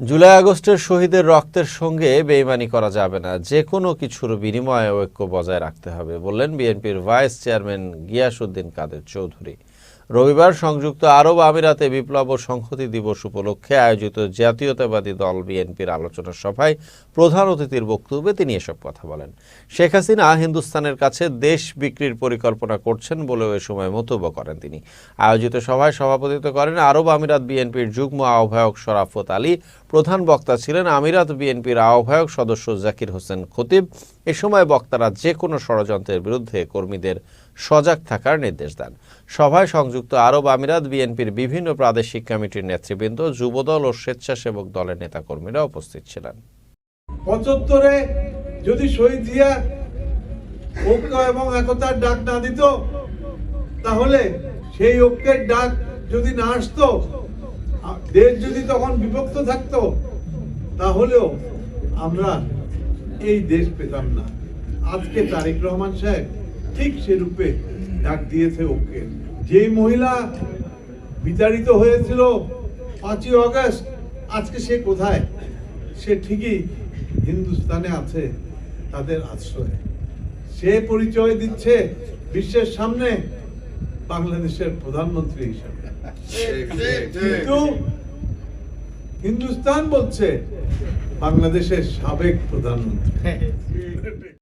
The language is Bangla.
জুলাই আগস্টের শহীদের রক্তের সঙ্গে বেইমানি করা যাবে না। যে কোনো কিছুর বিনিময়ে ঐক্য বজায় রাখতে হবে, বললেন বিএনপির ভাইস চেয়ারম্যান গিয়াসউদ্দিন কাদের চৌধুরী। রবিবার সংযুক্ত আরব আমিরাতে বিপ্লব ও সংহতি দিবস উপলক্ষে আয়োজিত জাতীয়তাবাদী দল বিএনপির আলোচনা সভায় প্রধান অতিথির বক্তব্যে তিনি এসব কথা বলেন। শেখ হাসিনা হিন্দুস্তানের কাছে দেশ বিক্রির পরিকল্পনা করছেন বলেও এ সময় মন্তব্য করেন তিনি। আয়োজিত সভায় সভাপতিত্ব করেন আরব আমিরাত বিএনপির যুগ্ম আহ্বায়ক শরাফত আলী। প্রধান বক্তা ছিলেন আমিরাত বিএনপির আহ্বায়ক সদস্য জাকির হোসেন খতিব। এ সময় বক্তারা যে কোনো ষড়যন্ত্রের বিরুদ্ধে কর্মীদের সজাগ থাকার নির্দেশ দেন। সভায় সংযুক্ত আরব আমিরাত, বিএনপির বিভিন্ন প্রাদেশিক কমিটির নেতৃবৃন্দ, যুবদল ও স্বেচ্ছাসেবক দলের নেতাকর্মীরা উপস্থিত ছিলেন। পঁচাত্তরে যদি শহীদ জিয়া ঐক্য এবং একতার ডাক না দিত, তাহলে সেই ঐক্যের ডাক যদি না আসতো দেশ যদি তখন বিভক্ত থাকতো, তাহলেও আমরা এই দেশ পেতাম না। আজকে তারেক রহমান সাহেব ঠিক সেরূপে ডাক দিয়েছে ওকে। যেই মহিলা বিতাড়িত হয়েছিল পাঁচই অগস্ট, আজকে সে কোথায়? সে ঠিকই হিন্দুস্তানে আছে, তাদের আশ্রয়। সে পরিচয় দিচ্ছে বিশ্বের সামনে বাংলাদেশের প্রধানমন্ত্রী হিসেবে। কিন্তু হিন্দুস্তান বলছে বাংলাদেশের সাবেক প্রধানমন্ত্রী।